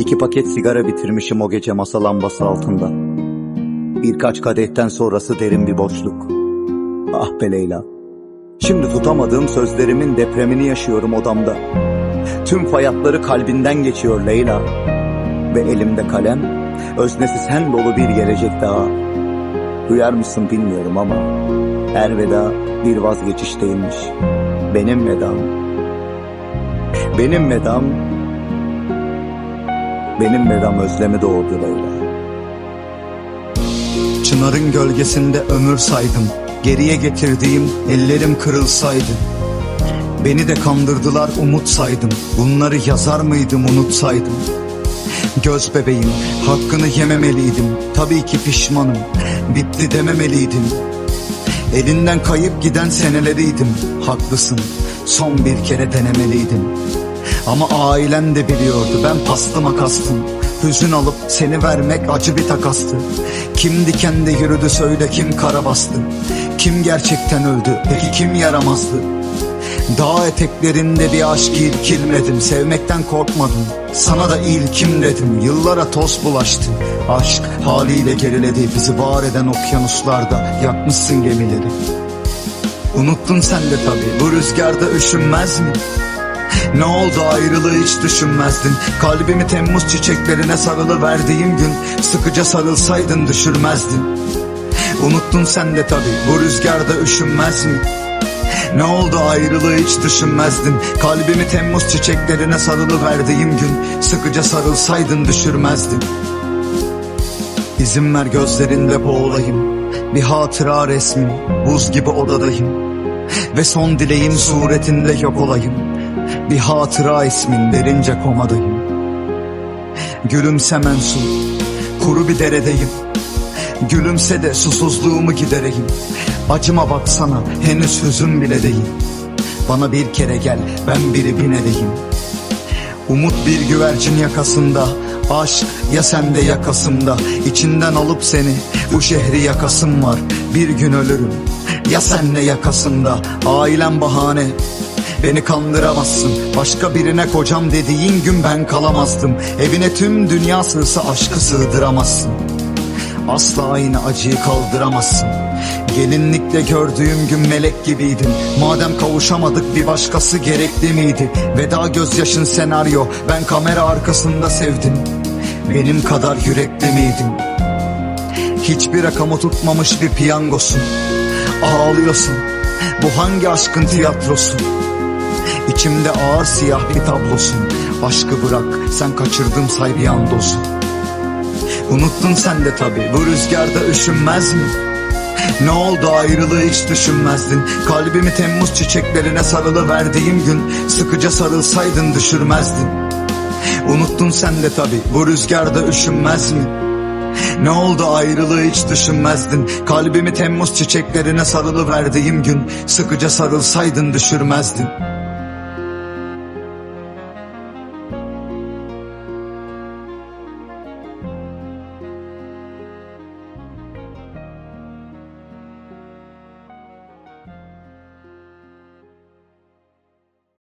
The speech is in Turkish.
İki paket sigara bitirmişim o gece masa lambası altında. Birkaç kadehten sonrası derin bir boşluk. Ah be Leyla. Şimdi tutamadığım sözlerimin depremini yaşıyorum odamda. Tüm fayatları kalbinden geçiyor Leyla. Ve elimde kalem, öznesi sen dolu bir gelecek daha. Duyar mısın bilmiyorum ama her veda bir vazgeçiş değilmiş. Benim vedam. Benim vedam benim vedam özlemi doğurdu Leyla. Çınarın gölgesinde ömür saydım. Geriye getirdiğim ellerim kırılsaydı. Beni de kandırdılar umut saydım. Bunları yazar mıydım unutsaydım. Göz bebeğim hakkını yememeliydim. Tabii ki pişmanım. Bitti dememeliydim. Elinden kayıp giden seneleriydim. Haklısın. Son bir kere denemeliydim. Ama ailen de biliyordu ben pastıma kastım. Hüzün alıp seni vermek acı bir takastı. Kim dikende yürüdü söyle kim kara bastı. Kim gerçekten öldü peki kim yaramazdı. Dağ eteklerinde bir aşk irkilmedim Sevmekten korkmadım Sana da ilkim dedim Yıllara toz bulaştı Aşk haliyle geriledi Bizi var eden okyanuslarda Yakmışsın gemileri Unuttun sen de tabi Bu rüzgarda üşünmez mi? Ne oldu ayrılığı hiç düşünmezdin. Kalbimi Temmuz çiçeklerine sarılı verdiğim gün Sıkıca sarılsaydın düşürmezdin. Unuttun sen de tabi Bu rüzgarda üşünmez mi? Ne oldu ayrılığı hiç düşünmezdin. Kalbimi Temmuz çiçeklerine sarılı verdiğim gün Sıkıca sarılsaydın düşürmezdin. İzin ver gözlerinde boğulayım. Bir hatıra resmin Buz gibi odadayım. Ve son dileğim suretinde yok olayım Bir hatıra ismin derince komadayım. Gülümsemen su Kuru bir deredeyim. Gülümse de susuzluğumu gidereyim. Acıma baksana henüz hüzün bile değil. Bana bir kere gel ben biri binedeyim Umut bir güvercin yakasında Aşk ya sende yakasında İçinden alıp seni bu şehri yakasım var. Bir gün ölürüm ya senle yakasında. Ailem bahane Beni kandıramazsın. Başka birine kocam dediğin gün ben kalamazdım. Evine tüm dünya sığsa aşkı sığdıramazsın. Asla aynı acıyı kaldıramazsın. Gelinlikle gördüğüm gün melek gibiydin. Madem kavuşamadık bir başkası gerekli miydi? Veda gözyaşın senaryo Ben kamera arkasında sevdim. Benim kadar yürekli miydin Hiçbir rakamı tutmamış bir piyangosun. Ağlıyorsun. Bu hangi aşkın tiyatrosu İçimde ağır siyah bir tablosun. Aşkı bırak sen kaçırdım say bir an dozu Unuttun sen de tabi bu rüzgarda üşünmez mi? Ne oldu ayrılığı hiç düşünmezdin. Kalbimi Temmuz çiçeklerine sarılı verdiğim gün Sıkıca sarılsaydın düşürmezdin. Unuttun sen de tabi bu rüzgarda üşünmez mi? Ne oldu ayrılığı hiç düşünmezdin. Kalbimi Temmuz çiçeklerine sarılı verdiğim gün Sıkıca sarılsaydın düşürmezdin